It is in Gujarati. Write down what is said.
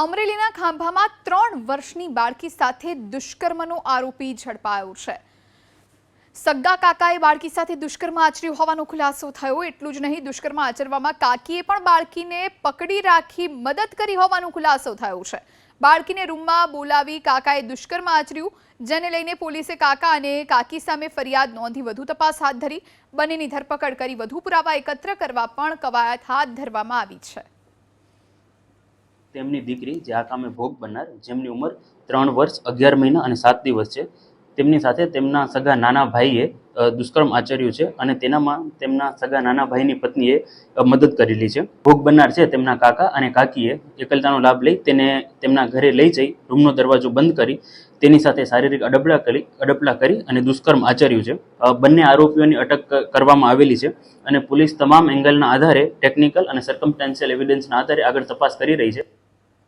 અમરેલીના ખાંભામાં ત્રણ વર્ષની બાળકી સાથે દુષ્કર્મનો આરોપી ઝડપાયો છે. સગ્ગા કાકાએ બાળકી સાથે દુષ્કર્મ આચર્યું હોવાનો ખુલાસો થયો, એટલું જ નહીં, દુષ્કર્મ આચરવામાં કાકીએ પણ બાળકીને પકડી રાખી મદદ કરી હોવાનો ખુલાસો થયો છે. બાળકીને રૂમમાં બોલાવી કાકાએ દુષ્કર્મ આચર્યું, જેને લઈને પોલીસે કાકા અને કાકી સામે ફરિયાદ નોંધી વધુ તપાસ હાથ ધરી, બંનેની ધરપકડ કરી વધુ પુરાવા એકત્ર કરવા પણ કવાયત હાથ ધરવામાં આવી છે. તેમની દીકરી, જે આ કામે ભોગ બનનાર, જેમની ઉંમર ત્રણ વર્ષ, અગિયાર મહિના અને સાત દિવસ છે. તેમની સાથે તેમના સગા નાના ભાઈએ દુષ્કર્મ આચર્યું છે અને તેનામાં તેમના સગા નાના ભાઈની પત્નીએ મદદ કરેલી છે. ભોગ બનનાર છે તેમના કાકા અને કાકીએ એકલતાનો લાભ લઈ તેને તેમના ઘરે લઈ જઈ, રૂમનો દરવાજો બંધ કરી, તેની સાથે શારીરિક અડપલા કરી અડપલા કરી અને દુષ્કર્મ આચર્યું છે. બંને આરોપીઓની અટક કરવામાં આવેલી છે અને પોલીસ તમામ એંગલના આધારે ટેકનિકલ અને સર્કમસ્ટાન્શિયલ એવિડન્સના આધારે આગળ તપાસ કરી રહી છે.